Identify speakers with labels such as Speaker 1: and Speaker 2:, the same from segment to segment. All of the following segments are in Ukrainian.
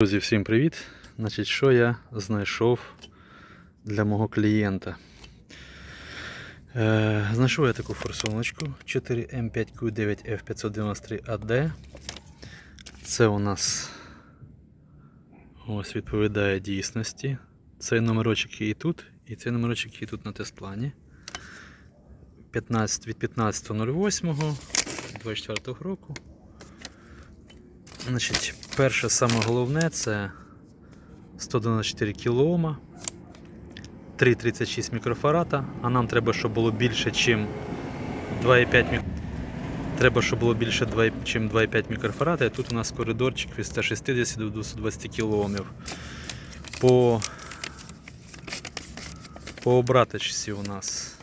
Speaker 1: Друзі, всім привіт! Значить, що я знайшов для мого клієнта? Е, знайшов я таку форсуночку 4M5Q9F593AD. Це у нас ось відповідає дійсності. Цей номерочок є і тут, і цей номерочок є тут на тест-плані. 15, від 15.08 року. Значить, перше саме головне це 194 кОм, 3,36 мікрофарата, а нам треба, щоб було більше, ніж 2,5 мік... Треба, щоб було більше, ніж 2,5 мікрофарата. І тут у нас коридорчик від 160 до 220 кОм. По, по обраточці у нас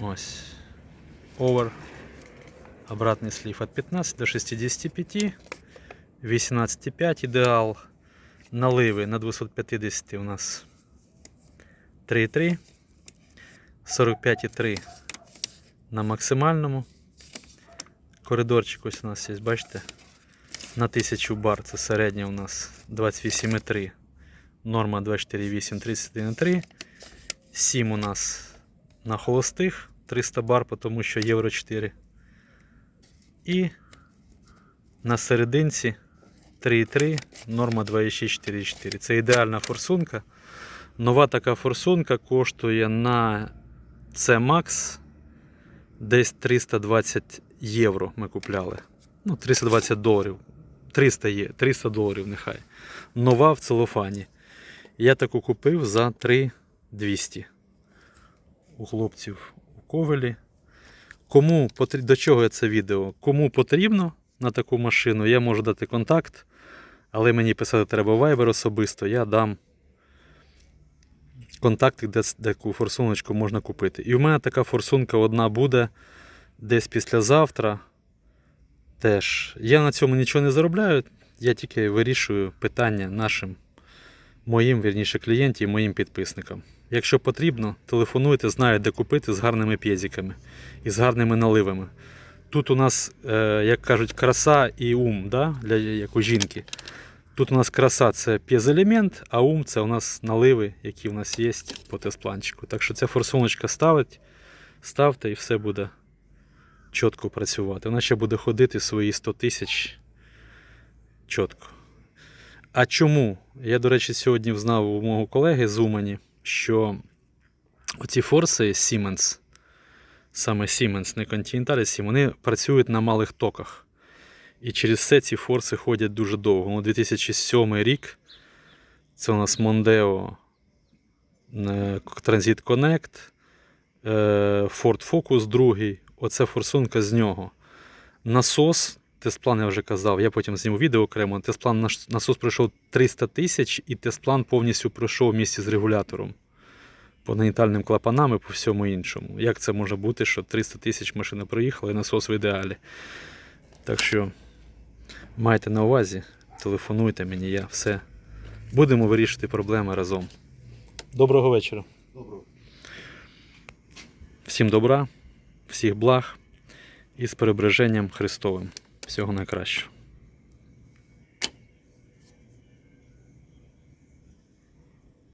Speaker 1: ось over Обратный слив от 15 до 65, 18,5 ідеал. Наливи на 250 у нас 3,3, 45,3 на максимальному. Коридорчик ось у нас є, бачите? На 1000 бар це середня у нас 28,3. Норма 24,8, 31,3. 7 у нас на холостих 300 бар, тому що євро 4. І на серединці 3,3, норма 2,6, 4,4. Це ідеальна форсунка. Нова така форсунка коштує на C-Max десь 320 євро ми купляли. Ну, 320 доларів. 300 є, 300 доларів нехай. Нова в целофані. Я таку купив за 3,200 у хлопців у ковелі. Кому до чого це відео? Кому потрібно на таку машину, я можу дати контакт, але мені писати треба в Viber особисто, я дам контакти, де таку форсуночку можна купити. І в мене така форсунка одна буде десь післязавтра. Теж. Я на цьому нічого не заробляю, я тільки вирішую питання нашим, моїм, вірніше, клієнтів і моїм підписникам. Якщо потрібно, телефонуйте, знаю, де купити з гарними п'єзиками і з гарними наливами. Тут у нас, е, як кажуть, краса і ум, да? для, як у жінки. Тут у нас краса це п'єзелемент, а ум це у нас наливи, які у нас є по теспланчику. Так що ця форсуночка ставить, ставте і все буде чітко працювати. Вона ще буде ходити свої 100 тисяч чітко. А чому? Я, до речі, сьогодні взнав у мого колеги з Умані, що оці форси Siemens, саме Siemens, не Continental Siemens, вони працюють на малих токах. І через це ці форси ходять дуже довго. Ну, 2007 рік це у нас Mondeo е, Transit Connect, е, Ford Focus 2. Оце форсунка з нього. Насос, Тесплан я вже казав, я потім зніму відео окремо. Тесплан насос пройшов 300 тисяч, і Тесплан повністю пройшов в місті з регулятором. По нагнітальним клапанам і по всьому іншому. Як це може бути, що 300 тисяч машина проїхала і насос в ідеалі? Так що майте на увазі, телефонуйте мені, я все. Будемо вирішити проблеми разом. Доброго вечора.
Speaker 2: Доброго.
Speaker 1: Всім добра, всіх благ і з перебереженням Христовим. Всього найкращого.